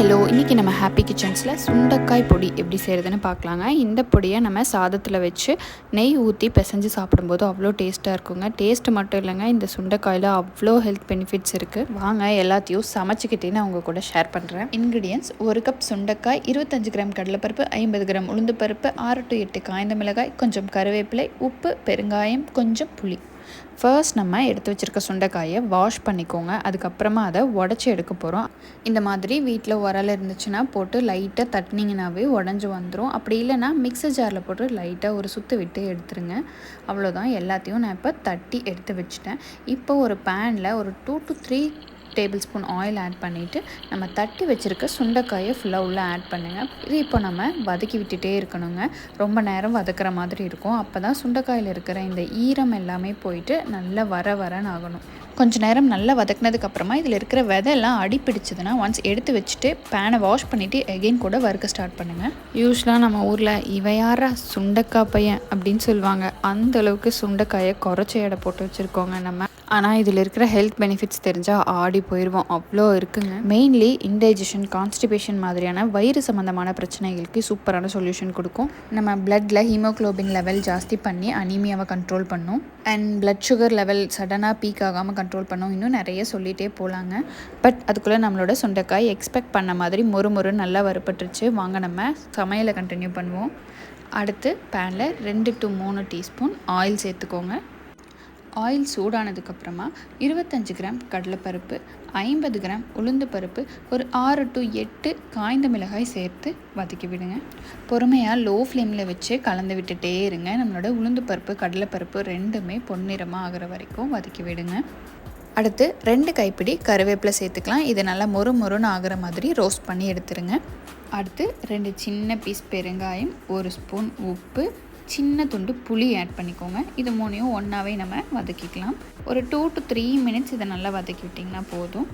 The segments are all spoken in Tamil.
ஹலோ இன்றைக்கி நம்ம ஹாப்பி கிச்சன்ஸில் சுண்டைக்காய் பொடி எப்படி செய்கிறதுன்னு பார்க்கலாங்க. இந்த பொடியை நம்ம சாதத்தில் வச்சு நெய் ஊற்றி பிசைஞ்சு சாப்பிடும்போது அவ்வளோ டேஸ்ட்டாக இருக்குங்க. டேஸ்ட்டு மட்டும் இல்லைங்க இந்த சுண்டைக்காயில் அவ்வளோ ஹெல்த் பெனிஃபிட்ஸ் இருக்குது வாங்க எல்லாத்தையும் சமைச்சிக்கிட்டே நான் உங்கள் கூட ஷேர் பண்ணுறேன் இன்க்ரீடியன்ஸ் ஒரு கப் சுண்டைக்காய் இருபத்தஞ்சு கிராம் கடலைப்பருப்பு ஐம்பது கிராம் உளுந்து பருப்பு ஆறு டு எட்டு காய்ந்த மிளகாய் கொஞ்சம் கருவேப்பிலை உப்பு பெருங்காயம் கொஞ்சம் புளி. ஃபர்ஸ்ட் நம்ம எடுத்து வச்சுருக்க சுண்டைக்காயை வாஷ் பண்ணிக்கோங்க. அதுக்கப்புறமா அதை உடச்சி எடுக்க போகிறோம் இந்த மாதிரி வீட்டில் உரல் இருந்துச்சுன்னா போட்டு லைட்டாக தட்டினீங்கனாவே உடஞ்சி வந்துடும் அப்படி இல்லைன்னா மிக்சர் ஜாரில் போட்டு லைட்டாக ஒரு சுற்று விட்டு எடுத்துருங்க. அவ்வளோதான் எல்லாத்தையும் நான் இப்போ தட்டி எடுத்து வச்சுட்டேன். இப்போ ஒரு பேனில் ஒரு two to three tablespoon oil add பண்ணிவிட்டு நம்ம தட்டி வச்சுருக்க சுண்டைக்காயை ஃபுல்லாக உள்ளே ஆட் பண்ணுங்கள் இது இப்போ நம்ம வதக்கி விட்டுட்டே இருக்கணுங்க. ரொம்ப நேரம் வதக்கிற மாதிரி இருக்கும். அப்போ தான் சுண்டைக்காயில் இருக்கிற இந்த ஈரம் எல்லாமே போயிட்டு நல்லா வர வரன்னு ஆகணும். கொஞ்ச நேரம் நல்லா வதக்கினதுக்கப்புறமா இதில் இருக்கிற விதையெல்லாம் அடி பிடிச்சதுன்னா ஒன்ஸ் எடுத்து வச்சுட்டு பேனை வாஷ் பண்ணிவிட்டு எகெயின் கூட வறுக்க ஸ்டார்ட் பண்ணுங்கள் யூஸ்வலாக நம்ம ஊரில் இவையார சுண்டைக்காய் பையன் அப்படின்னு சொல்லுவாங்க. அந்த அளவுக்கு சுண்டைக்காயை குறைச்ச எடை போட்டு வச்சுருக்கோங்க நம்ம. ஆனால் இதில் இருக்கிற ஹெல்த் பெனிஃபிட்ஸ் தெரிஞ்சால் ஆடி போயிடுவோம் அவ்வளோ இருக்குங்க. மெயின்லி இன்டைஜஷன் கான்ஸ்டிபேஷன் மாதிரியான வயிறு சம்மந்தமான பிரச்சனைகளுக்கு சூப்பரான சொல்யூஷன் கொடுக்கும். நம்ம பிளட்டில் ஹீமோக்ளோபின் லெவல் ஜாஸ்தி பண்ணி அனீமியாவை கண்ட்ரோல் பண்ணும். அண்ட் பிளட் சுகர் லெவல் சடனாக பீக் ஆகாமல் கண்ட்ரோல் பண்ணும். இன்னும் நிறைய சொல்லிகிட்டே போகலாங்க பட் அதுக்குள்ளே நம்மளோட சொண்டைக்காய் எக்ஸ்பெக்ட் பண்ண மாதிரி மொறு மொறு நல்லா வறுப்பட்டுருச்சு வாங்க நம்ம சமையலை கண்டினியூ பண்ணுவோம். அடுத்து பேனில் ரெண்டு டு மூணு டீஸ்பூன் ஆயில் சேர்த்துக்கோங்க. ஆயில் சூடானதுக்கப்புறமா இருபத்தஞ்சி கிராம் கடலைப்பருப்பு ஐம்பது கிராம் உளுந்து பருப்பு ஒரு ஆறு டு எட்டு காய்ந்த மிளகாய் சேர்த்து வதக்கி விடுங்க. பொறுமையாக லோ ஃப்ளேமில் வச்சு கலந்து விட்டுட்டே இருங்க. நம்மளோட உளுந்து பருப்பு கடலைப்பருப்பு ரெண்டுமே பொன்னிறமாக ஆகிற வரைக்கும் வதக்கி விடுங்க. அடுத்து ரெண்டு கைப்பிடி கருவேப்பிலை சேர்த்துக்கலாம். இதை நல்லா மொறு மொறுன்னு ஆகிற மாதிரி ரோஸ்ட் பண்ணி எடுத்துருங்க. அடுத்து ரெண்டு சின்ன பீஸ் பெருங்காயம் ஒரு ஸ்பூன் உப்பு சின்ன துண்டு புளி ஆட் பண்ணிக்கோங்க. இது மூணையும் ஒன்றாவே நம்ம வதக்கிக்கலாம். ஒரு டூ டு த்ரீ மினிட்ஸ் இதை நல்லா வதக்கி விட்டிங்கன்னா போதும்.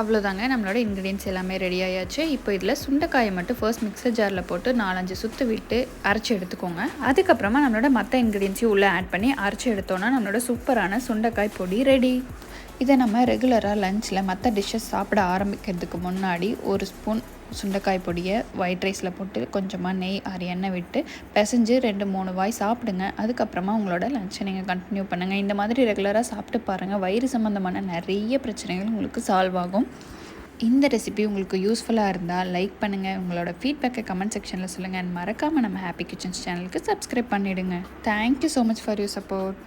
அவ்வளோதாங்க நம்மளோட இன்க்ரீடியன்ஸ் எல்லாமே ரெடி ஆயாச்சு. இப்போ இதில் சுண்டைக்காயை மட்டும் ஃபர்ஸ்ட் மிக்சர் ஜாரில் போட்டு நாலஞ்சு சுற்று விட்டு அரைச்சி எடுத்துக்கோங்க. அதுக்கப்புறமா நம்மளோட மற்ற இன்க்ரீடியன்ஸையும் உள்ளே ஆட் பண்ணி அரைச்சி எடுத்தோன்னா நம்மளோட சூப்பரான சுண்டைக்காய் பொடி ரெடி இதை நம்ம ரெகுலராக லஞ்சில் மற்ற டிஷ்ஷஸ் சாப்பிட ஆரம்பிக்கிறதுக்கு முன்னாடி ஒரு ஸ்பூன் சுண்டைக்காய் பொடியை ஒயிட் ரைஸில் போட்டு கொஞ்சமாக நெய் ஆறு எண்ணெய் விட்டு பிசைஞ்சு ரெண்டு மூணு வாய் சாப்பிடுங்க. அதுக்கப்புறமா உங்களோட லஞ்சை நீங்கள் கண்டினியூ பண்ணுங்கள் இந்த மாதிரி ரெகுலராக சாப்பிட்டு பாருங்கள் வயிறு சம்மந்தமான நிறைய பிரச்சனைகள் உங்களுக்கு சால்வ் ஆகும். இந்த ரெசிபி உங்களுக்கு யூஸ்ஃபுல்லாக இருந்தால் லைக் பண்ணுங்கள் உங்களோட ஃபீட்பேக்கை கமெண்ட் செக்ஷனில் சொல்லுங்கள் அண்ட் மறக்காமல் நம்ம ஹாப்பி கிச்சன்ஸ் சேனலுக்கு சப்ஸ்கிரைப் பண்ணிவிடுங்க thank you so much for your support